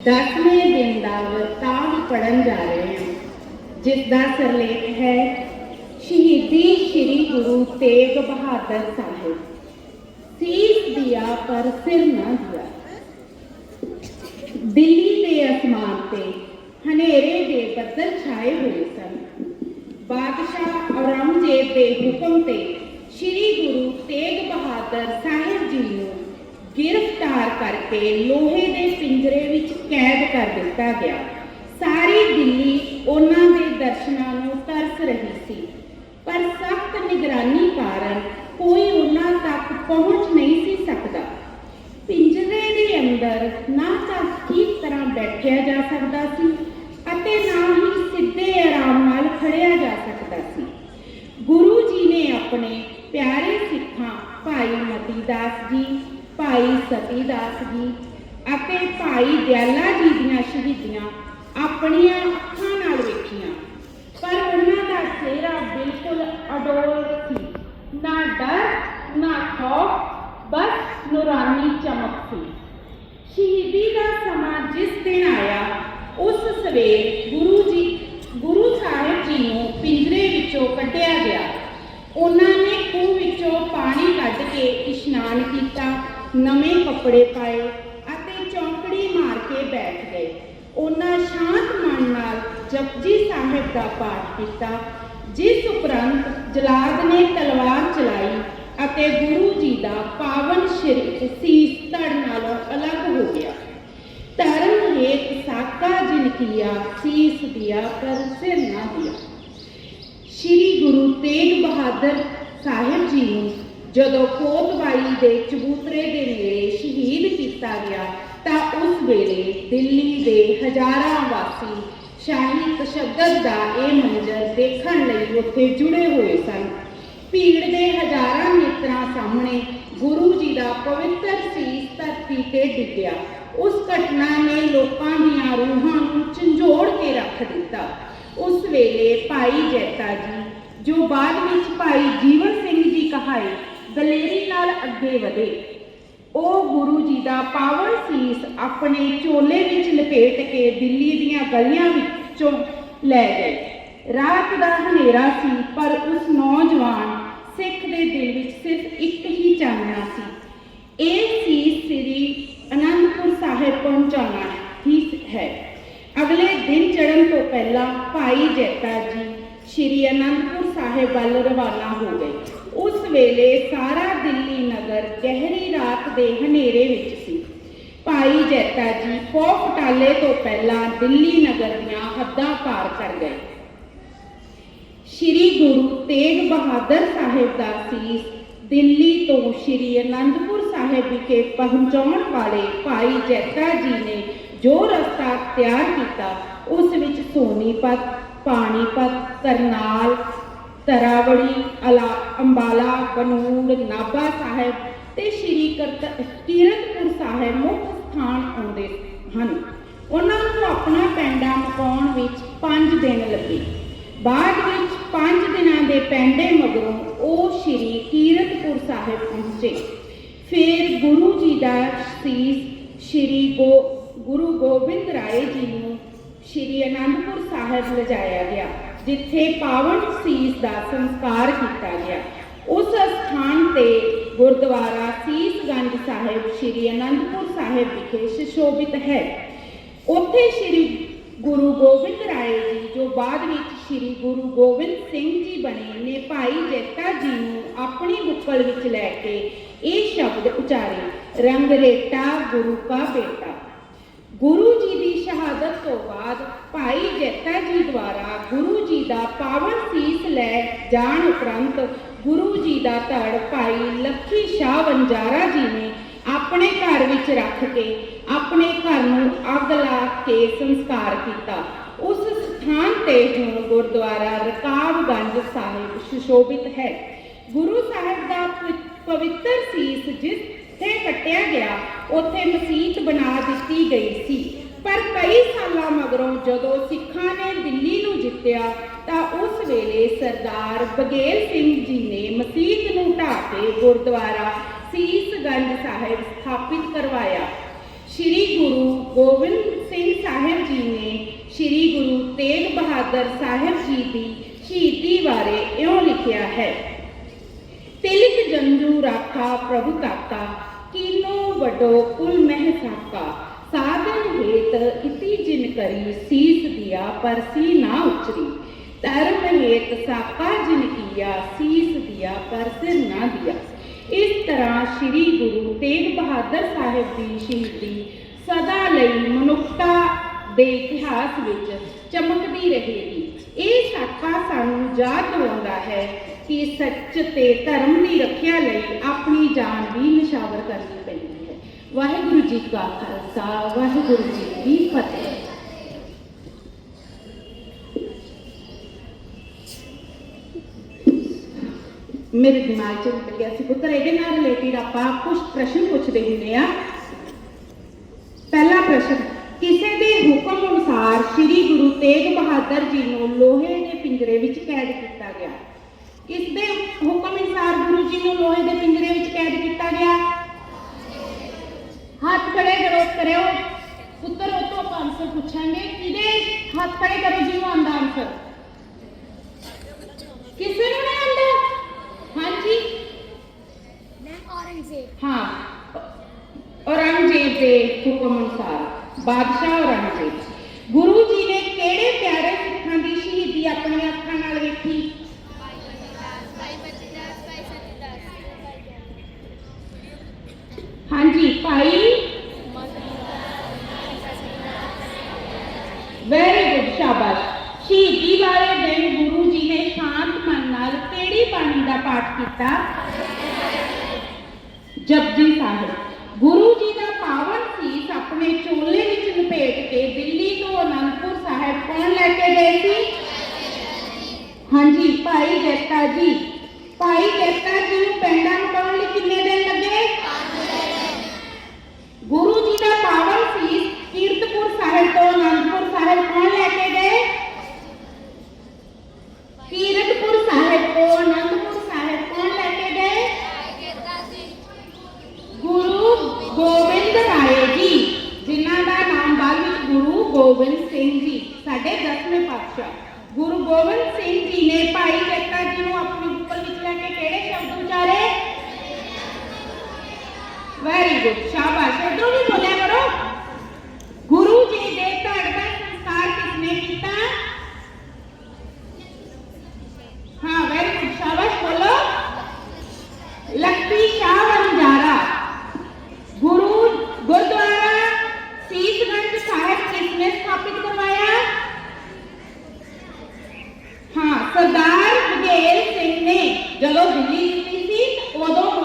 ਦਸਵੇਂ ਦਿਨ ਦਾ ਵਰਤਾਂਤ ਪੜਨ ਜਾ ਰਹੇ ਹਾਂ ਜਿਸ ਦਾ ਸਿਰਲੇਖ ਹੈ ਸ਼ਹੀਦੀ ਸ੍ਰੀ ਗੁਰੂ ਤੇਗ ਬਹਾਦਰ ਸਾਹਿਬ ਸੀਸ ਦਿਆ ਪਰ ਸਿਰ ਨਾ ਦਿਆ ਦਿੱਲੀ ਦੇ ਅਸਮਾਨ ਤੇ ਹਨੇਰੇ ਦੇ ਬੱਦਲ ਛਾਏ ਹੋਏ ਸਨ ਬਾਦਸ਼ਾਹ ਔਰੰਗਜ਼ੇਬ ਦੇ ਹੁਕਮ ਤੇ ਸ੍ਰੀ ਗੁਰੂ ਤੇਗ ਬਹਾਦਰ ਸਾਹਿਬ ਜੀ ਨੂੰ ਗ੍ਰਿਫਤਾਰ ਕਰਕੇ ਲੋਹੇ ਦੇ ਪਿੰਜਰੇ ਵਿੱਚ ਕੈਦ ਕਰ ਦਿੱਤਾ ਗਿਆ। ਸਾਰੀ ਦਿੱਲੀ ਉਹਨਾਂ ਦੇ ਦਰਸ਼ਨਾਂ ਨੂੰ ਤਰਸ ਰਹੀ ਸੀ। ਪਰ ਸਖਤ ਨਿਗਰਾਨੀ ਕਾਰਨ ਕੋਈ ਉਹਨਾਂ ਤੱਕ ਪਹੁੰਚ ਨਹੀਂ ਸੀ ਸਕਦਾ। ਪਿੰਜਰੇ ਦੇ ਅੰਦਰ ਨਾ ਤਾਂ ਠੀਕ ਤਰ੍ਹਾਂ ਬੈਠਿਆ ਜਾ ਸਕਦਾ ਸੀ ਅਤੇ ਨਾ ਹੀ ਸਿੱਧੇ ਆਰਾਮ ਨਾਲ ਖੜਿਆ ਜਾ ਸਕਦਾ ਸੀ। ਗੁਰੂ ਜੀ ਨੇ ਆਪਣੇ ਪਿਆਰੇ ਸਿੱਖਾਂ ਭਾਈ ਮਤੀ ਦਾਸ ਜੀ ਭਾਈ ਸਤੀ ਦਾਸ ਜੀ ਅਤੇ ਭਾਈ ਦਿਆਲਾ ਜੀ ਦੀਆਂ ਸ਼ਹੀਦੀਆਂ ਆਪਣੀਆਂ ਅੱਖਾਂ ਨਾਲ ਵੇਖੀਆਂ। ਪਰ ਉਹਨਾਂ ਦਾ ਚਿਹਰਾ ਬਿਲਕੁਲ ਅਡੋਲ ਸੀ। ਨਾ ਡਰ, ਨਾ ਖੌਫ, ਬਸ ਨੂਰਾਨੀ ਚਮਕ ਸੀ। ਸ਼ਹੀਦੀ ਦਾ ਸਮਾਂ ਜਿਸ ਦਿਨ ਆਇਆ, ਉਸ ਸਵੇਰ ਗੁਰੂ ਜੀ, ਗੁਰੂ ਸਾਹਿਬ ਜੀ ਨੂੰ ਪਿੰਜਰੇ ਵਿੱਚੋਂ ਕੱਢਿਆ ਗਿਆ। ਉਹਨਾਂ ਨੇ ਖੂਹ ਵਿੱਚੋਂ ਪਾਣੀ ਕੱਢ ਕੇ ਇਸ਼ਨਾਨ ਕੀਤਾ। ਨਵੇਂ ਕੱਪੜੇ ਪਾਏ ਅਤੇ ਚੌਂਕੜੀ ਮਾਰ ਕੇ ਬੈਠ ਗਏ। ਉਹਨਾਂ ਸ਼ਾਂਤ ਮਨ ਨਾਲ ਜਪਜੀ ਸਾਹਿਬ ਦਾ ਪਾਠ ਕੀਤਾ, ਜਿਸ ਉਪਰੰਤ ਜਲਾਦ ਨੇ ਤਲਵਾਰ ਚਲਾਈ ਅਤੇ ਗੁਰੂ ਜੀ ਦਾ ਪਾਵਨ ਸ਼ਰੀਰ ਸੀਸ ਧੜ ਨਾਲੋਂ ਅਲੱਗ ਹੋ ਗਿਆ। ਧਰਮ ਹੇਤ ਸਾਕਾ ਜਿਨ ਕੀਆ, ਸੀਸ ਦਿਆ, ਪਰ ਸਿਰ ਨਾ ਦਿਆ। ਸ਼੍ਰੀ ਗੁਰੂ ਤੇਗ ਬਹਾਦਰ ਸਾਹਿਬ ਜੀ ਨੂੰ ਜਦੋਂ ਕੋਤਵਾਲੀ ਦੇ ਚਬੂਤਰੇ ਦੇ ਨੇੜੇ ਸ਼ਹੀਦ ਕੀਤਾ ਗਿਆ, ਤਾਂ ਉਸ ਵੇਲੇ ਦਿੱਲੀ ਦੇ ਹਜ਼ਾਰਾਂ ਵਾਸੀ ਸ਼ਾਹੀ ਤਸ਼ੱਦਦ ਦਾ ਇਹ ਮੰਜ਼ਰ ਦੇਖਣ ਲਈ ਉੱਥੇ ਜੁੜੇ ਹੋਏ ਸਨ। ਭੀੜ ਦੇ ਹਜ਼ਾਰਾਂ ਨੇਤਰਾਂ ਸਾਹਮਣੇ ਗੁਰੂ ਜੀ ਦਾ ਪਵਿੱਤਰ ਸੀਸ ਧਰਤੀ ਤੇ ਡਿੱਗਿਆ। ਉਸ ਘਟਨਾ ਨੇ ਲੋਕਾਂ ਦੀਆਂ ਰੂਹਾਂ ਨੂੰ ਝੰਜੋੜ ਕੇ ਰੱਖ ਦਿੱਤਾ। ਉਸ ਵੇਲੇ ਭਾਈ ਜੈਤਾ ਜੀ, ਜੋ ਬਾਅਦ ਵਿੱਚ ਭਾਈ ਜੀਵਨ ਸਿੰਘ ਜੀ ਕਹਾਏ ਦਲੇਰੀ ਨਾਲ ਅੱਗੇ ਵਧੇ। ਉਹ ਗੁਰੂ ਜੀ ਦਾ ਪਾਵਨ ਸੀਸ ਆਪਣੇ ਚੋਲੇ ਵਿੱਚ ਲਪੇਟ ਕੇ ਦਿੱਲੀ ਦੀਆਂ ਗਲੀਆਂ ਵਿੱਚੋਂ ਲੈ ਗਏ। ਰਾਤ ਦਾ ਹਨੇਰਾ ਸੀ, ਪਰ ਉਸ ਨੌਜਵਾਨ ਸਿੱਖ ਦੇ ਦਿਲ ਵਿੱਚ ਸਿਰਫ ਇੱਕ ਹੀ ਚਾਨਣਾ ਸੀ। ਇਹ ਸੀਸ ਸ੍ਰੀ ਅਨੰਦਪੁਰ ਸਾਹਿਬ ਪਹੁੰਚਾਉਣਾ ਹੀ ਹੈ। ਅਗਲੇ ਦਿਨ ਚੜ੍ਹਨ ਤੋਂ ਪਹਿਲਾਂ ਭਾਈ ਜੈਤਾ ਜੀ ਸ਼੍ਰੀ ਅਨੰਦਪੁਰ ਸਾਹਿਬ ਵੱਲ ਰਵਾਨਾ ਹੋ ਗਏ। ਉਸ ਵੇਲੇ ਸਾਰਾ ਦਿੱਲੀ ਨਗਰ ਗਹਿਰੀ ਰਾਤ ਦੇ ਹਨੇਰੇ ਵਿੱਚ ਸੀ। ਭਾਈ ਜੈਤਾ ਜੀ ਪੋ ਫਟਾਲੇ ਤੋਂ ਪਹਿਲਾਂ ਦਿੱਲੀ ਨਗਰ ਦੀਆਂ ਹੱਦਾਂ ਪਾਰ ਕਰ ਗਏ। ਸ਼੍ਰੀ ਗੁਰੂ ਤੇਗ ਬਹਾਦਰ ਸਾਹਿਬ ਦਾ ਸੀਸ ਦਿੱਲੀ ਤੋਂ ਸ਼੍ਰੀ ਅਨੰਦਪੁਰ ਸਾਹਿਬ ਵਿਖੇ ਪਹੁੰਚਾਉਣ ਵਾਲੇ ਭਾਈ ਜੈਤਾ ਜੀ ਨੇ ਜੋ ਰਸਤਾ ਤਿਆਰ ਕੀਤਾ, ਉਸ ਵਿੱਚ ਸੋਨੀਪਤ, ਪਾਣੀਪਤ, ਕਰਨਾਲ ਤਰਾਵੜੀ, ਅਲਾ, ਅੰਬਾਲਾ, ਬਨੂੜ, ਨਾਭਾ ਸਾਹਿਬ ਤੇ ਸ਼੍ਰੀ ਕਰਤ ਕੀਰਤਪੁਰ ਸਾਹਿਬ ਮੁੱਖ ਸਥਾਨ ਆਉਂਦੇ ਹਨ। ਉਹਨਾਂ ਨੂੰ ਆਪਣਾ ਪੈਂਡਾ ਮਕਾਉਣ ਵਿੱਚ 5 ਦਿਨ ਲੱਗੇ। ਬਾਅਦ ਵਿੱਚ 5 ਦਿਨਾਂ ਦੇ ਪੈਂਡੇ ਮਗਰੋਂ ਉਹ ਸ਼੍ਰੀ ਕੀਰਤਪੁਰ ਸਾਹਿਬ ਪਹੁੰਚੇ। ਫਿਰ ਗੁਰੂ ਜੀ ਦਾ ਸੀਸ ਸ਼੍ਰੀ ਗੋ, ਗੁਰੂ ਗੋਬਿੰਦ ਰਾਏ ਜੀ ਨੂੰ ਸ਼੍ਰੀ ਅਨੰਦਪੁਰ ਸਾਹਿਬ ਲਿਜਾਇਆ ਗਿਆ। ਜਿੱਥੇ ਪਾਵਨ ਸੀਸ ਦਾ ਸੰਸਕਾਰ ਕੀਤਾ ਗਿਆ। ਉਸ ਸਥਾਨ ਤੇ ਗੁਰਦੁਆਰਾ ਸੀਸਗੰਜ ਸਾਹਿਬ, ਸ਼੍ਰੀ ਅਨੰਦਪੁਰ ਸਾਹਿਬ ਵਿਖੇ ਸੁਸ਼ੋਭਿਤ ਹੈ। ਉੱਥੇ ਸ਼੍ਰੀ ਗੁਰੂ ਗੋਬਿੰਦ ਰਾਏ ਜੀ, ਜੋ ਬਾਅਦ ਵਿੱਚ ਸ਼੍ਰੀ ਗੁਰੂ ਗੋਬਿੰਦ ਸਿੰਘ ਜੀ ਬਣੇ ਨੇ, ਭਾਈ ਜੈਤਾ ਜੀ ਨੂੰ ਆਪਣੀ ਬੁੱਕਲ ਵਿੱਚ ਲੈ ਕੇ ਇਹ ਸ਼ਬਦ ਉਚਾਰੇ ਰੰਗ ਰੇਟਾ ਗੁਰੂ ਕਾ ਬੇਟਾ। ਗੁਰੂ ਜੀ ਦੀ ਸ਼ਹਾਦਤ ਤੋਂ ਬਾਅਦ ਭਾਈ ਜੈਤਾ ਜੀ ਦੁਆਰਾ ਗੁਰੂ ਜੀ ਦਾ ਪਾਵਨ ਸੀਸ ਲੈ ਜਾਣ ਉਪਰੰਤ ਗੁਰੂ ਜੀ ਦਾ ਧੜ ਭਾਈ ਲੱਖੀ ਸ਼ਾਹ ਵੰਜਾਰਾ ਜੀ ਨੇ ਆਪਣੇ ਘਰ ਵਿੱਚ ਰੱਖ ਕੇ ਆਪਣੇ ਘਰ ਨੂੰ ਅੱਗ ਲਾ ਕੇ ਸੰਸਕਾਰ ਕੀਤਾ। ਉਸ ਸਥਾਨ ਤੇ ਹੁਣ ਗੁਰਦੁਆਰਾ ਰਕਾਬਗੰਜ ਸਾਹਿਬ ਸੁਸ਼ੋਭਿਤ ਹੈ। ਗੁਰੂ ਸਾਹਿਬ ਦਾ ਪਵਿ- ਪਵਿੱਤਰ ਸੀਸ ਜਿੱਥੇ ਕੱਟਿਆ ਗਿਆ, ਉੱਥੇ ਮਸਜਿਦ ਬਣਾ ਦਿੱਤੀ ਗਈ ਸੀ। ਪਰ ਕਈ ਸਾਲਾਂ ਮਗਰੋਂ ਜਦੋਂ ਸਿੱਖਾਂ ਨੇ ਦਿੱਲੀ ਨੂੰ ਜਿੱਤਿਆ, ਤਾਂ ਉਸ ਵੇਲੇ ਸਰਦਾਰ ਬਗੇਲ ਸਿੰਘ ਜੀ ਨੇ ਮਸਜਿਦ ਨੂੰ ਢਾਹ ਕੇ ਗੁਰਦੁਆਰਾ ਸੀਸਗੰਜ ਸਾਹਿਬ ਸਥਾਪਿਤ ਕਰਵਾਇਆ। ਸ੍ਰੀ ਗੁਰੂ ਗੋਬਿੰਦ ਸਿੰਘ ਸਾਹਿਬ ਜੀ ਨੇ ਸ੍ਰੀ ਗੁਰੂ ਤੇਗ ਬਹਾਦਰ ਸਾਹਿਬ ਜੀ ਦੀ ਸ਼ਹੀਦੀ ਬਾਰੇ ਇਉਂ ਲਿਖਿਆ ਹੈ ਤਿਲਕ ਜੰਜੂ ਰਾਖਾ ਪ੍ਰਭੂ ਤਾਕਾ ਕੀਨੋ ਵਡੋ ਕੁਲ ਮਹਿ ਸਾਕਾ। ਸਾਧਨ ਹੇਤ ਇਤੀ ਜਿਨ ਕਰੀ, ਸੀਸ ਦਿਆ ਪਰਸੀ ਨਾ ਉਚਰੀ। ਧਰਮ ਹੇਤ ਸਾਕਾ ਜਿਨ ਕੀਆ, ਸੀਸ ਦਿਆ ਪਰ ਸਿਰ ਨਾ ਦਿਆ। ਇਸ ਤਰ੍ਹਾਂ ਸ੍ਰੀ ਗੁਰੂ ਤੇਗ ਬਹਾਦਰ ਸਾਹਿਬ ਦੀ ਸ਼ਹੀਦੀ ਸਦਾ ਲਈ ਮਨੁੱਖਤਾ ਦੇ ਇਤਿਹਾਸ ਵਿੱਚ ਚਮਕਦੀ ਰਹੇਗੀ। ਇਹ ਸਾਖਾ ਸਾਨੂੰ ਯਾਦ ਦਿਵਾਉਂਦਾ ਹੈ ਕਿ ਸੱਚ ਤੇ ਧਰਮ ਦੀ ਰੱਖਿਆ ਲਈ ਆਪਣੀ ਜਾਨ ਵੀ ਨਿਸ਼ਾਵਰ ਕਰਨੀ ਪੈਂਦੀ ਹੈ। ਵਾਹਿਗੁਰੂ ਜੀ ਕਾ ਖਾਲਸਾ, ਵਾਹਿਗੁਰੂ ਜੀ ਕੀ ਫਤਿਹ। ਮੇਰੇ ਦਿਮਾਗ 'ਚ ਨਿਕਲ ਗਿਆ ਸੀ, ਪੁੱਤਰ, ਇਹਦੇ ਨਾਲ ਰਿਲੇਟਡ ਆਪਾਂ ਕੁਝ ਪ੍ਰਸ਼ਨ ਪੁੱਛਦੇ ਹੁੰਦੇ ਆ ਪਹਿਲਾ ਪ੍ਰਸ਼ਨ ਕਿਸੇ ਦੇ ਹੁਕਮ ਅਨੁਸਾਰ ਸ੍ਰੀ ਗੁਰੂ ਤੇਗ ਬਹਾਦਰ ਜੀ ਨੂੰ ਲੋਹੇ ਦੇ ਪਿੰਜਰੇ ਵਿੱਚ ਕੈਦ ਕੀਤਾ ਗਿਆ। ਕਿਸ ਦੇ ਹੁਕਮ ਅਨੁਸਾਰ ਗੁਰੂ ਜੀ ਨੂੰ ਲੋਹੇ ਦੇ ਪਿੰਜਰੇ ਵਿੱਚ ਕੈਦ ਕੀਤਾ ਗਿਆ। ਹੱਥ ਖੜੇ ਕਰੋ ਕਰਿਓ। ਪੁੱਤਰ ਉਹ ਤੋਂ ਆਨਸਰ ਪੁੱਛਾਂਗੇ ਕਿਹਦੇ ਹੱਥ ਖੜੇ ਕਰੋ ਜਿਹਨੂੰ ਆਂਦਾ ਆਨਸਰ ਕਿਸੇ ਨੂੰ ਨਹੀਂ ਆਂਦਾ? ਹਾਂਜੀ? ਮੈਮ ਔਰੰਗਜ਼ੇਬ। ਹਾਂ। ਔਰੰਗਜ਼ੇਬ ਦੇ ਹੁਕਮ ਅਨੁਸਾਰ। ਬਾਦਸ਼ਾਹ ਔਰੰਗਜ਼ੇਬ ਗੁਰੂ ਜੀ ਨੇ ਕਿਹੜੇ ਪਿਆਰੇ ਸਿੱਖਾਂ ਦੀ ਸ਼ਹੀਦੀ ਆਪਣੀਆਂ ਅੱਖਾਂ ਨਾਲ ਵੇਖੀ? ਹਾਂਜੀ, ਭਾਈ। ਵੈਰੀ ਗੁੱਡ ਸ਼ਾਬਾਸ਼। ਸ਼ਹੀਦੀ ਵਾਲੇ ਦਿਨ ਗੁਰੂ ਜੀ ਨੇ ਸ਼ਾਂਤ ਮਨ ਨਾਲ ਕਿਹੜੀ ਬਾਣੀ ਦਾ ਪਾਠ ਕੀਤਾ। ਜਪਜੀ ਸਾਹਿਬ, ਗੁਰੂ ਜੀ ਦਾ ਪਾਵਨ ਸੀਸ ਆਪਣੇ ਚੋਲੇ ਵਿੱਚ ਲਪੇਟ ਕੇ ਦਿੱਲੀ ਤੋਂ ਅਨੰਦਪੁਰ ਸਾਹਿਬ ਕੌਣ ਲੈ ਕੇ ਗਏ ਸੀ? ਹਾਂਜੀ, ਭਾਈ ਜੈਤਾ ਜੀ। ਭਾਈ ਜੈਤਾ ਜੀ ਨੂੰ ਪੈਂਡਾ ਮਟਾਉਣ ਲਈ ਕਿੰਨੇ ਦਿਨ ਲੱਗੇ? ਗੁਰੂ ਜੀ ਦਾ ਪਾਵਨ ਸੀਸ ਕੀਰਤਪੁਰ ਸਾਹਿਬ ਤੋਂ ਅਨੰਦਪੁਰ ਸਾਹਿਬ ਕੌਣ ਲੈ ਕੇ ਗਏ? ਕੀਰਤਪੁਰ ਸਾਹਿਬ ਤੋਂ ਅਨੰਦਪੁਰ ਸਾਹਿਬ ਕੌਣ ਲੈ ਕੇ ਗਏ? ਗੁਰੂ ਗੋਬਿੰਦ ਰਾਏ ਜੀ। ਜਿਨ੍ਹਾਂ ਦਾ ਨਾਮ ਬਾਅਦ ਵਿੱਚ ਗੁਰੂ ਗੋਬਿੰਦ ਸਿੰਘ ਜੀ ਸਾਡੇ 10ਵੇਂ ਪਾਤਸ਼ਾਹ, ਗੁਰੂ ਗੋਬਿੰਦ ਸਿੰਘ ਜੀ ਨੇ ਭਾਈ ਜੱਟਾ ਜੀ ਨੂੰ ਆਪਣੀ ਬੁੱਕਲ ਵਿੱਚ ਲੈ ਕੇ ਕਿਹੜੇ ਸ਼ਬਦ ਉਚਾਰੇ? ਵੈਰੀ ਗੁੱਡ ਸ਼ਾਬਾਸ਼, ਇਧਰੋਂ ਵੀ ਬੋਲਿਆ गंज साहब किसने स्थापित करवाया हाँ सरदार बघेल सिंह ने ਜਦੋਂ ਦਿੱਲੀ ਕੀਤੀ ਸੀ ਉਦੋਂ